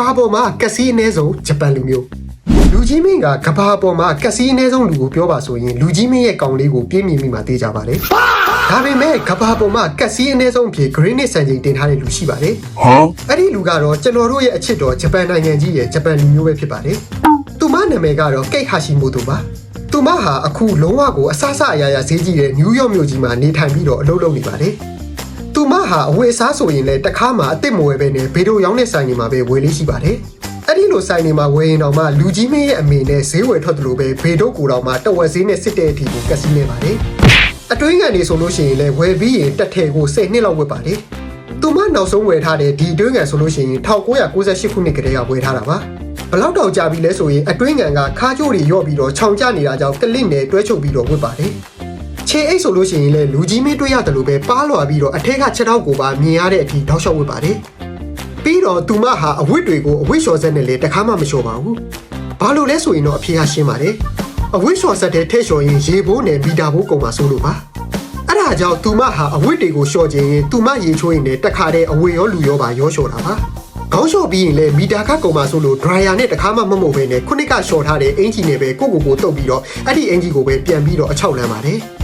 ဘာပေါ်မှာကစီအနည်းဆုံးဂျပန်လူမျိုးလူကြီးမင်းကကဘာပေါ်မှာကစီအနည်းဆုံးလူကိုပြောပါဆိုရင်လူကြီးမင်းရဲ့ကောင်လေးကိုပြင်းမြင်မိမှသိကြပါတယ်ဒါပေမဲ့ကဘာပေါ်မှာကစီအနည်းဆုံးဖြစ် Greenwich စံချိန်တင်ထားတဲ့လူရှိပါတယ် Huh? အဲ့ဒီလူကတော့ကျွန်တော်တို့ရဲ့အချစ်တော်ဂျပန်နိုင်ငံကြီးရဲ့ဂျပန်လူမျိုးပဲဖြစ်ပါတယ်သူမနာမည်ကတော့ကိတ်ဟာရှိမိုတိုပါသူမဟာအခုလုံးဝကိုအဆအဆအရာရာဈေးကြီးတဲ့နယူးယောက်မြို့ကြီးမှာနေထိုင်ပြီးတော့အလုပ်လုပ်နေပါတယ် သူမဟာအဝယ်စားဆိုရင်လည်းတစ်ခါမှအစ်စ်မဝယ်ပဲနဲ့ဘေဒိုရောင်းတဲ့ဆိုင်တွေမှာပဲဝယ်လေးရှိပါတယ်။အဲ့ဒီလိုဆိုင်တွေမှာဝယ်ရင်တော့မှလူကြီးမင်းရဲ့အမေနဲ့ဈေးဝယ်ထွက်တယ်လို့ပဲဘေဒိုကိုတော့မှတဝက်ဈေးနဲ့စစ်တဲ့အထိကိုကစီးနေပါတယ်။အတွင်းကန်တွေဆိုလို့ရှိရင်လည်းဝယ်ပြီးရင်တက်ထဲကို10နှစ်လောက်ဝယ်ပါတယ်။သူမနောက်ဆုံးဝယ်ထားတဲ့ဒီအတွင်းကန်ဆိုလို့ရှိရင်1998ခုနှစ်ကတည်းကဝယ်ထားတာပါ။ဘလောက်တောင်ကြာပြီလဲဆိုရင်အတွင်းကန်ကခါးကျိုးတွေရော့ပြီးတော့ခြောင်ကျနေတာကြောင့်ကလစ်နဲ့တွဲချုပ်ပြီးတော့ဝတ်ပါတယ်။ ခြေအိတ်ဆိုလို့ရှိရင်လည်းလူကြီးမင်းတွေ့ရတယ်လို့ပဲပါလွာပြီးတော့အထက်ကချက်တော့ကိုပါမြင်ရတဲ့အထိတောက်လျှောက်ဝတ်ပါတယ်။ပြီးတော့သူမဟာအဝတ်တွေကိုအဝတ်လျှော်ဆက်နဲ့လည်းတခါမှမလျှော်ပါဘူး။ဘာလို့လဲဆိုရင်တော့အဖေကရှင်းပါတယ်။အဝတ်လျှော်ဆက်တဲ့ထည့်လျှော်ရင်ရေဘိုးနဲ့မီတာဘိုးကုန်မှာစိုးလို့ပါ။အဲ့ဒါကြောင့်သူမဟာအဝတ်တွေကိုလျှော်ခြင်းရင်သူမရေချိုးရင်လည်းတခါတည်းအဝတ်ရောလူရောပါရောလျှော်တာပါ။ခေါင်းလျှော်ပြီးရင်လည်းမီတာခကုန်မှာဆိုလို့ dryer နဲ့တခါမှမမုတ်ဘဲနဲ့ခုနှစ်ကလျှော်ထားတဲ့အင်ဂျီနဲ့ပဲကိုကိုကိုတုပ်ပြီးတော့အဲ့ဒီအင်ဂျီကိုပဲပြန်ပြီးတော့အချောက်လန်းပါတယ်။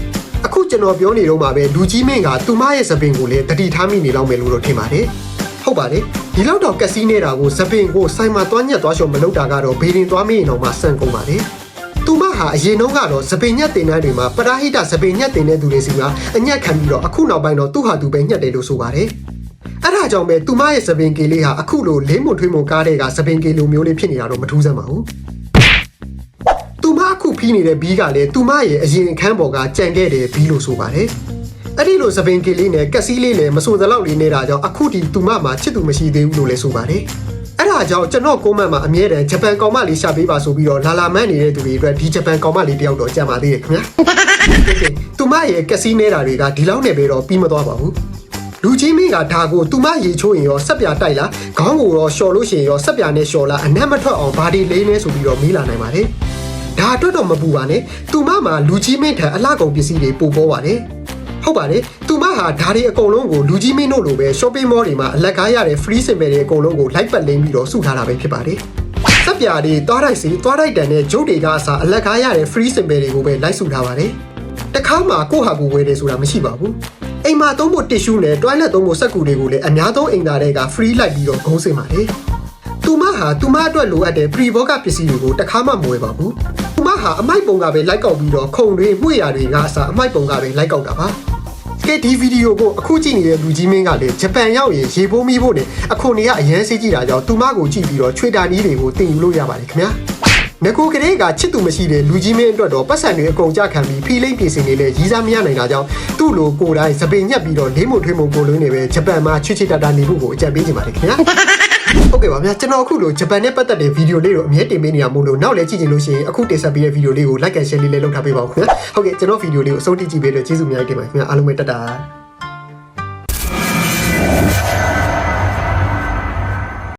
အခုကျွန်တော်ပြောနေတော့မှပဲလူကြီးမင်းကသူမရဲ့သပင်ကိုလည်းတတိထားမိနေလောက်မယ်လို့တော့ထင်ပါတယ်ဟုတ်ပါတယ်ဒီလောက်တော့ကက်စီနေတာကိုသပင်ကိုဆိုင်မှာတွားညက်သွားရှော်မလုပ်တာကတော့ဘေးရင်သွားမရင်တော့မှစံကုန်ပါတယ်သူမဟာအရင်တုန်းကတော့သပင်ညက်တင်တဲ့တွေမှာပရာဟိတသပင်ညက်တင်တဲ့သူတွေစီကအညက်ခံပြီးတော့အခုနောက်ပိုင်းတော့သူ့ဟာသူပဲညက်တယ်လို့ဆိုပါတယ်အဲ့ဒါကြောင့်ပဲသူမရဲ့သပင်ကေလေးဟာအခုလိုလေးမွန်ထွေးမွန်ကားတဲ့ကသပင်ကေလိုမျိုးလေးဖြစ်နေတာတော့မထူးဆန်းပါဘူးသူ မအခုဖီးနေတဲ့ဘီးကလည်းသူမရဲ့အရင်အခန်းပေါ်ကကြံခဲ့တဲ့ဘီးလို့ဆိုပါတယ်။အဲ့ဒီလိုသပင်ကလေးနဲ့ကက်စီလေးလည်းမဆိုသလောက်လေးနေတာကြောင့်အခုဒီသူမမှာချစ်သူမရှိသေးဘူးလို့လည်းဆိုပါတယ်။အဲ့ဒါကြောင့်ကျွန်တော်ကိုမန့်မှာအမြဲတမ်းဂျပန်ကောင်မလေးရှာပေးပါဆိုပြီးတော့လာလာမန့်နေတဲ့သူတွေအတွက်ဒီဂျပန်ကောင်မလေးတယောက်တော့ကြံပါသေးတယ်ခင်ဗျာ။ Okay သူမရဲ့ကက်စီနေတာတွေကဒီလောက်နဲ့ပဲတော့ပြီးမသွားပါဘူး။လူကြီးမင်းကဒါကိုသူမရေချိုးရင်ရောဆက်ပြတိုက်လားခေါင်းကိုရောလျှော်လို့ရှိရင်ရောဆက်ပြနဲ့လျှော်လားအနက်မထွက်အောင်ဘာဒီလေးနေဆိုပြီးတော့မေးလာနိုင်ပါတယ် ဒါအတွက်တော့မပူပါနဲ့သူမမှာလူကြီးမင်းထံအလှကုန်ပစ္စည်းတွေပို့ပေါ်ပါတယ်ဟုတ်ပါတယ်သူမဟာဓာရီအကုန်လုံးကိုလူကြီးမင်းတို့လိုပဲ shopping mall တွေမှာအလက်ကားရတဲ့ free symbol တွေအကုန်လုံးကိုလိုက်ပတ်လိမ့်ပြီးတော့စုထားတာပဲဖြစ်ပါတယ်ဆက်ပြတွေသွားတိုက်စီသွားတိုက်တန်တဲ့ဂျုတ်တွေကအစားအလက်ကားရတဲ့ free symbol တွေကိုပဲလိုက်စုထားပါတယ်တခါမှကိုယ့်ဟာကိုယ်ဝယ်တယ်ဆိုတာမရှိပါဘူးအိမ်မှာသုံးဖို့တစ်ရှူးနဲ့ toilet သုံးဖို့စက်ကူတွေကိုလည်းအများဆုံးအိမ်သားတွေက free လိုက်ပြီးတော့ဂုံးစင်ပါတယ်သူမ ဟာသူမအတွက်လိုအပ်တဲ့ pre box ပစ္စည်းတွေကိုတခါမှမဝယ်ပါဘူးသူမဟာအမိုက်ပုံကပဲလိုက်ကောက်ပြီးတော့ခုံတွေမှုရတွေကအစားအမိုက်ပုံကပဲလိုက်ကောက်တာပါကဲဒီဗီဒီယိုကိုအခုကြည့်နေတဲ့လူကြီးမင်းကလည်းဂျပန်ရောက်ရင်ရေပိုးမီးဖို့နဲ့အခုနေကအရန်စေးကြည့်တာကြောင့်သူမကိုကြည့်ပြီးတော့ချွေတာနီးတွေကိုတင်ယူလို့ရပါတယ်ခင်ဗျာငကိုကလေးကချစ်သူမရှိတဲ့လူကြီးမင်းအတွက်တော့ပတ်စံတွေအကုန်ကြခံပြီးဖီလိမ့်ပြင်ဆင်နေလဲရီးစားမရနိုင်တာကြောင့်သူ့လိုကိုယ်တိုင်စပင်ညက်ပြီးတော့လေးမွန်ထွေးမွန်ကိုလွင်းနေပဲဂျပန်မှာချွတ်ချစ်တတာနေဖို့ကိုအကြံပေးချင်ပါတယ်ခင်ဗျာ ဟုတ်ကဲ့ပါဗျာကျွန်တော်အခုလိုဂျပန်နဲ့ပတ်သက်တဲ့ဗီဒီယိုလေးကိုအမြဲတင်ပေးနေရမို့လို့နောက်လည်းကြည့်ချင်လို့ရှိရင်အခုတင်ဆက်ပေးတဲ့ဗီဒီယိုလေးကို like and share လေးလည်းလုပ်ထားပေးပါဦးခင်ဗျာဟုတ်ကဲ့ကျွန်တော်ဗီဒီယိုလေးကိုအဆုံးထိကြည့်ပေးလို့ကျေးဇူးအများကြီးတင်ပါတယ်ခင်ဗျာအားလုံးပဲတတ်တာ